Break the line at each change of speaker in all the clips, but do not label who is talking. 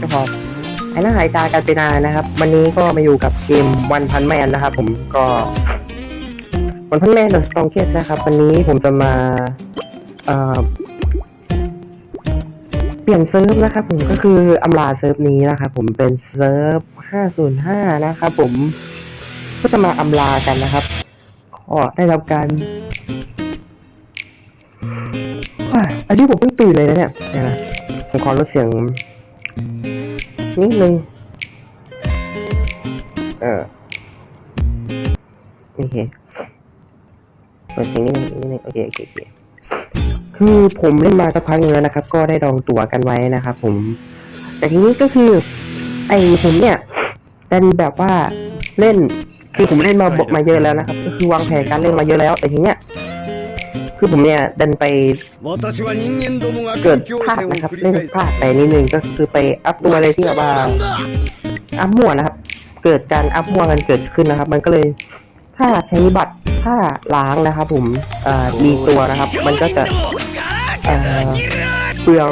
ก็พอไอ้หน้าหายตากันไปนานนะครับ วันนี้ก็มาอยู่กับเกมวันพันแมนนะครับ ผมก็วันพันแมนเดอะสตองเกตนะครับ วันนี้ผมจะมาเอ่อเปลี่ยนเซิร์ฟนะครับ ผมก็คืออำลาเซิร์ฟนี้นะครับ ผมเป็นเซิร์ฟ505 นะครับผมก็จะมาอำลากันนะครับก็ได้รับการอะอันนี้ผมเพิ่งตื่นเลยนะเนี่ยนะผมขอลดเสียง นิดนึง เออ โอเคเปิดเสียงนิดนึงนิดนึงโอเคโอเคโอเคคือผมเล่นมาสักพักนึงแล้วนะครับ ก็ได้ดองตั๋วกันไว้นะครับผม แต่ทีนี้ก็คือ ไอ้ผมเนี่ยดันแบบว่าเล่น คือผมเล่นมาบกมาเยอะแล้วนะครับ ก็คือวางแผนการเล่นมาเยอะแล้ว แต่ทีเนี้ย คือผมเนี่ยดันไปเกิดพลาดนะครับเล่นพลาดไปนิดนึงก็คือไปอัพตัวอะไรที่แบบว่าอัพมั่วนะครับ เกิดการอัพมั่วกันเกิดขึ้นนะครับ มันก็เลยถ้าใช้บัตรถ้าล้างนะครับผมมีตัวนะครับ มันก็จะเปลือง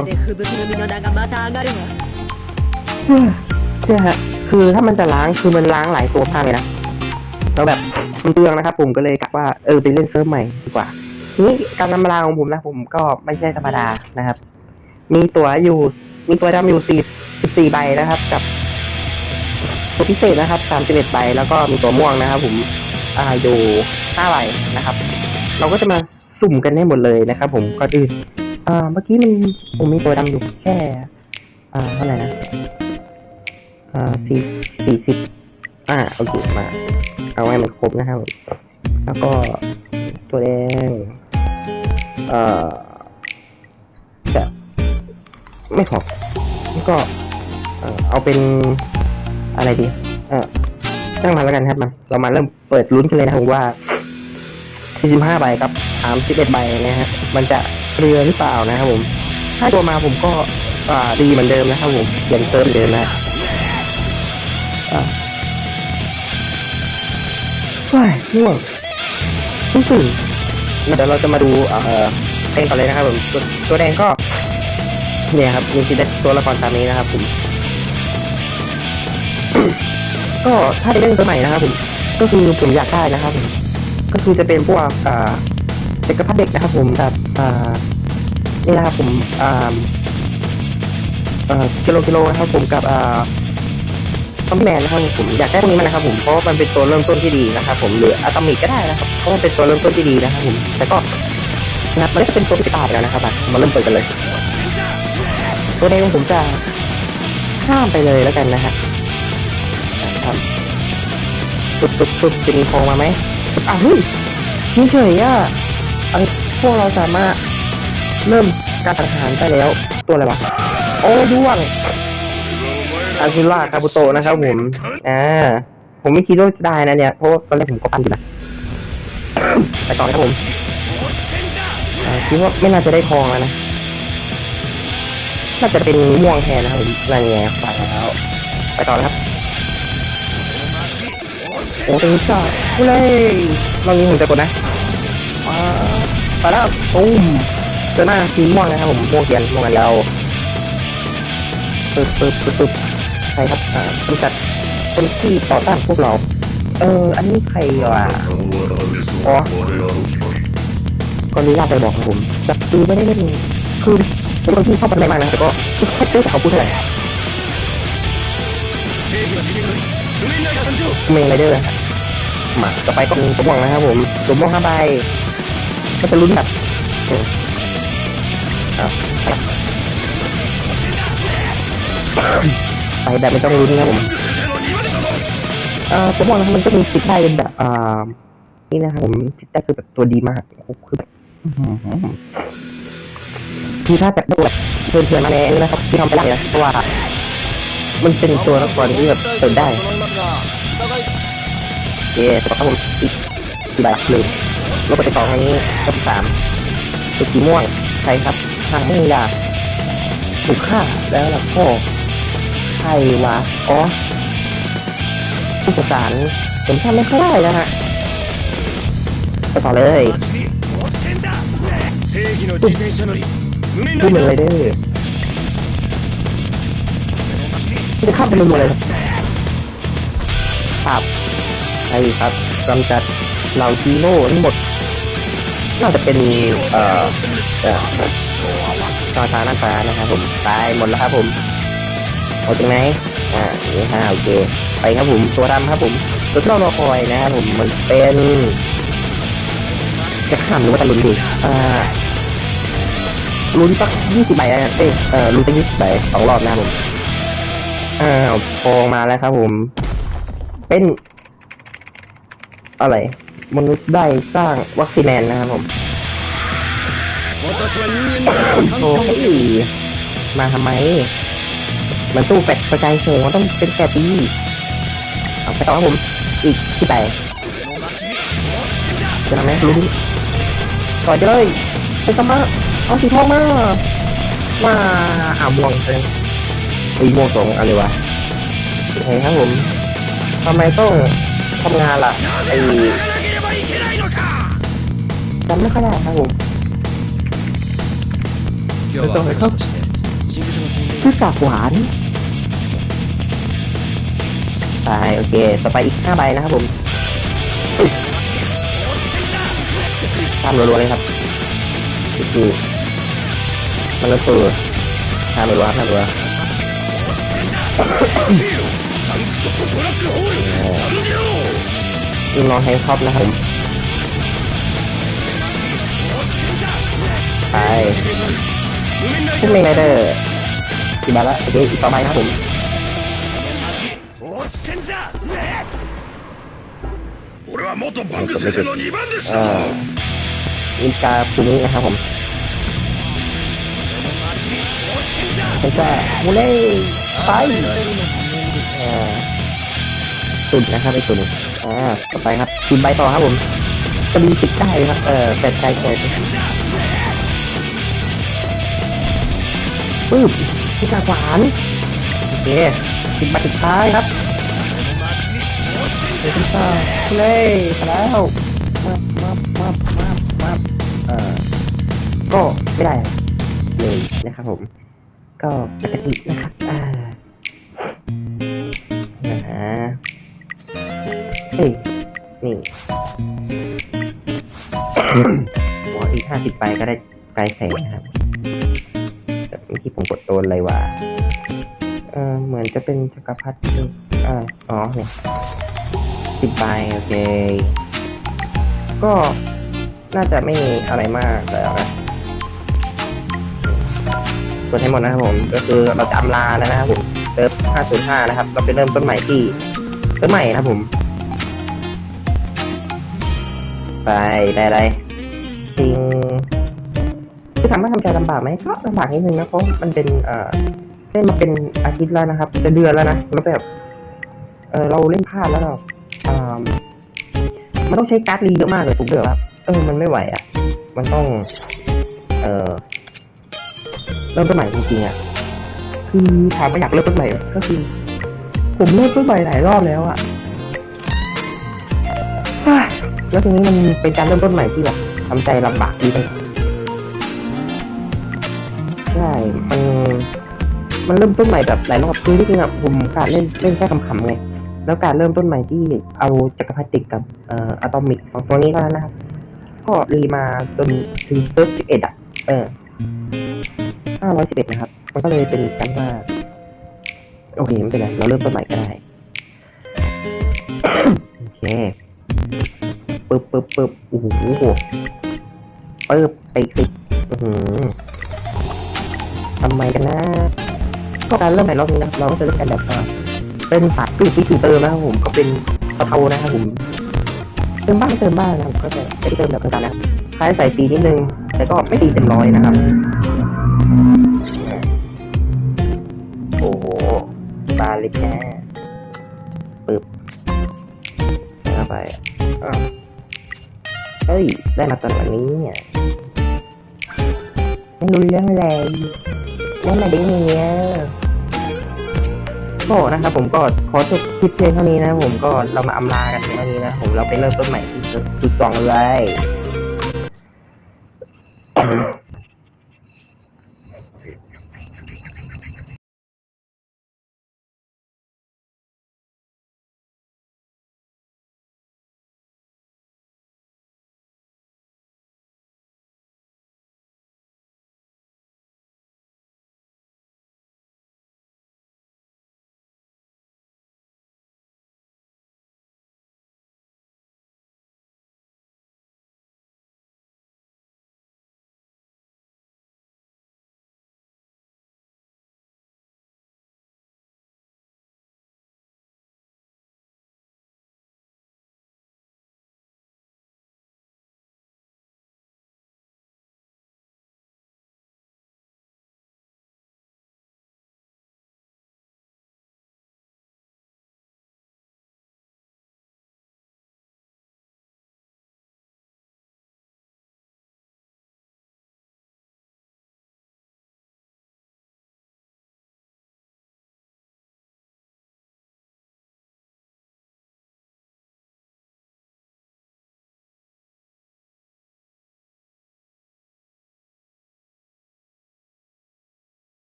เนี่ฮะคือถ้ามันจะล้างคือมันล้างหลายตัวมากเลยนะแล้วแบบเปลืองนะครับ ผมก็เลยกะว่าเออไปเล่นเซิร์ฟใหม่ดีกว่า นี้การนำลาของผมนะผมก็ไม่ใช่ธรรมดานะครับ มีตัวอยู่ มีตัวดำอยู่สี่สิบสี่ใบนะครับ กับ ตัวพิเศษนะครับสามสิบเอ็ดใบแล้วก็มีตัวม่วงนะครับ ผมอ่าอยู่ห้าใบนะครับ เราก็จะมาสุ่มกันให้หมดเลยนะครับ ผมก่อนอื่นอ่าเมื่อกี้มันผมมีตัวดำอยู่แค่อ่าเท่าไหร่นะอ่าสี่สี่สิบอ่าโอเคมา เอาให้มันครบนะครับแล้วก็ตัวแดง เอ่อจะไม่พอก็เอาเป็นอะไรดี เออตั้งมาแล้วกันครับมาเรามาเริ่มเปิดลุ้นกันเลยนะผมว่า45ใบกับ31ใบนะฮะมันจะเรือหรือเปล่านะครับผม ถ้าตัวมาผมก็ดีเหมือนเดิมนะครับผมเปลี่ยนเติมเหมือนเดิมนะว้ายง่วงเพิ่งตื่น เดี๋ยวเราจะมาดูเอ่อเองก่อนเลยนะครับผมตัวตัวแดงก็เนี่ยครับมีที่ได้ตัวละครตามนี้นะครับผมก็ถ้าเล่นตัวใหม่นะครับผมก็คือผมอยากได้นะครับผมก็คือจะเป็นพวกอ่าเด็กกระพัดเด็กนะครับ ผมกับอ่านี่นะครับผมอ่าเอ่อกิโลกิโลนะครับผมกับอ่า อมแมนนะครับผมอยากได้พวกนี้มันนะครับผมเพราะมันเป็นตัวเริ่มต้นที่ดีนะครับผมหรืออะตอมิกก็ได้นะครับเพราะว่าเป็นตัวเริ่มต้นที่ดีนะครับผมแต่ก็นะมันก็จะเป็นตัวที่ตายแล้วนะครับมาเริ่มเปิดกันเลย ตัวแดงผมจะข้ามไปเลยแล้วกันนะฮะครับปุ๊บปุ๊บปุ๊บจะมีทองมาไหมอ้าวเฮ้ยนี่เฉยอะอะไรพวกเราสามารถเริ่มการสังหารได้แล้วตัวอะไรวะโอ้ด้วง อาคิล่าคาบุโตะนะครับผมอ่าผมไม่คิดว่าจะได้นะเนี่ยเพราะว่าตอนแรกผมก็ปั้นอยู่นะไปต่อครับผมอ่าคิดว่าไม่น่าจะได้ทองแล้วนะน่าจะเป็นม่วงแทนนะครับผมนั่นไงไปแล้วไปต่อนะครับโอ้เต็งจ้ากูเลยรอบนี้ผมจะกดนะอ่าไปแล้วตุ้มเจอหน้าสีม่วงนะครับผมม่วงเขียนม่วงกันแล้วปึ๊บปึ๊บปึ๊บปึ๊บ ใครครับบริษัทคนที่ต่อต้านพวกเรา เออ อันนี้ใครวะอ๋อก็นี้ยากไปบอกผมจับตือไม่ได้เล่นคือเป็นคนที่ชอบกันมากนะแต่ก็แค่ได้สาวพูดอะไาไหร่เมย์ไรเดอร์มาต่อไปก็มีสมหวังนะครับผมสมหวังห้าใบก็จะลุ้นแบบครั ไปแบบไม่ต้องรู้นนะผมเอ่อผมมองนะครัมันก็มีติดได้เป็นแบบอ่านี่นะครับผมติดได้คือแบบตัวดีมากคือแบบคือถ้าแบบแบบเพื่อนเพื่อนมาแน่นะครับที่ทำไปได้นะเพราะว่า มันเป็นตัวละครที่แบบเปิดได้เย่ต่อครับผมอีกสี่ใบหนึ่งลบไปสองอันนี้ลบสามสุดสีม่วงใช่ครับทางไม่มีดาถูกฆ่าแล้วล่ะพ่อ ใครวะ อ๋อผู้ประสานผมทำไม่ค่อยได้นะฮะไปต่อเลย
ดู
เหมอนไรเด้อจะข้ามไปรัวเลยครับใช่ครับกำจัดเหล่าจีโน่ทั้งหมด น่าจะเป็นเอ่อต่อสารนักฟ้านะครับผมตายหมดแล้วครับผม ออกจากไหนอ่าเอห้าโอเคไปครับผมตัวดำครับผมตัวที่เรารอคอยนะครับผมมันเป็นจะขำหรือว่าตะลุนดีอ่าลุนสักยี่สิบใบนะเอ้เอ่อลุนสักยี่สิบใบสองรอบนะครับผมอ่าโพองมาแล้วครับผม เป็น อะไร มนุษย์ได้สร้างวัคซีแมนนะครับผมโอ้ยมาทำไม มันตู้แฟดประจายโหมันต้องเป็นแฟดดีเอาไปต่อครับผมอีกที่แปดจะทำไหมรู้ดิก่อนจะเลยไปสมาเอาสีทองมาว่าอ่าม่วงเลยอีม่วงสองอะไรวะเห็นครับผมทำไมต้องทำงานล่ะไอ้จำไม่ค่อยได้ครับผม
คือตรงไหนครับ
คือกากหวาน ตายโอเคต่อไปอีกห้าใบนะครับผมข้ามรัวๆเลยครับคือมันก็ตัวข้ามรัวๆข้ามรัวลูน้องแฮงรอปนะครับไปขึ้นเมงไรเดอร์อีกบาละโอเคอีกต่อไปนะครับผม
俺は元バンク先生の2番でし
เอ่ออินกาฟูมินะครับผม
落ちてんじゃ
เป็นแค่มูเล่ไปเอ่อตุ่นนะครับไอ้ตุ่นอ่าต่อไปครับตุ่นใบต่อครับผมจะมีสิทธิ์ได้เลยครับ เออแปดใจแก่ปึ๊บที่กาขวานโอเคสิบใบสุดท้ายครับ เดี๋ยวคุณตาเล่มาแล้วมามามามามาเอ่อก็ไม่ได้เลยนะครับผม ก็ปกตินะครับอ่านะฮะเฮ้ยนี่หัวอีกห้าสิบไปก็ได้ไกลแสงนะครับแต่เมื่อกี้ผมกดโดนอะไรวะเออเหมือนจะเป็นจักรพรรดิอ่าอ๋อเนี่ย สิบใบโอเค ก็น่าจะไม่มีอะไรมากแล้วนะกดให้หมดนะครับผม ก็คือเราจะอำลาแล้วนะครับผมเติร์ฟ505 นะครับ เราไปเริ่มต้นใหม่ที่ติร์ฟใหม่นะครับผม ไปได้ไรจริงคือถามว่าทำใจลำบากไหมก็ลำบากนิดนึงนะเพราะมันเป็นเอ่อเล่นมาเป็นอาทิตย์แล้วนะครับ จะเดือนแล้วนะแล้วแบบเออเราเล่นพลาดแล้วเราอ่า มันต้องใช้การ์ดรีเยอะมากเลยผมเดือดรับเออมันไม่ไหวอะ มันต้อง เออเริ่มต้นใหม่จริงๆอะคือถามว่าอยากเริ่มต้นใหม่ก็คือผมเริ่มต้นใหม่หลายรอบแล้วอะเฮ้ยแล้วทีนี้มันเป็นการเริ่มต้นใหม่ที่แบบทำใจลำบากดีเลยใช่มันมันเริ่มต้นใหม่แบบหลายรอบคือที่จริงอะผมการเล่นเล่นแค่ขำๆไง แล้วการเริ่มต้นใหม่ที่เอาจักรพรรดิกับเอ่ออะตอมิกสองตัวนี้ก็แล้วนะครับ ก็รีมาจนถึงเซิร์ฟสิบเอ็ดอะ เออห้าร้อยสิบเอ็ดนะครับ มันก็เลยเป็นกันว่า โอเคไม่เป็นไรเราเริ่มต้นใหม่ก็ได้ โอเคปึ๊บปึ๊บปึ๊บโอ้โหปึ๊บไปอีกสิทำไมกันนะก็การเริ่มใหม่รอบนี้นะรับเราก็จะเล่นกันแบบว่า เป็นสายคือฟีถึงเติมนะครับผมก็เป็นกระเทานะครับผมเติมบ้างเติมบ้างนะครับก็จะไม่ได้เติมแบบกลางๆนะครับคล้ายใส่ตีนิดนึง แต่ก็ไม่ตีเต็มร้อยนะครับ โอ้โหบาเล็กแค่ปึ๊บเข้าไปอ้าวเฮ้ย ได้มาตอนนนี้เนี่ยไม่รู้เรื่องอะไรได้มาได้ไงเนี่ย ก็นะครับผมก็ขอจบคลิปเพียงเท่านี้นะครับผมก็เรามาอำลากันเพียงเท่านี้นะผมเราไปเริ่มต้นใหม่ที่จุดสองเลย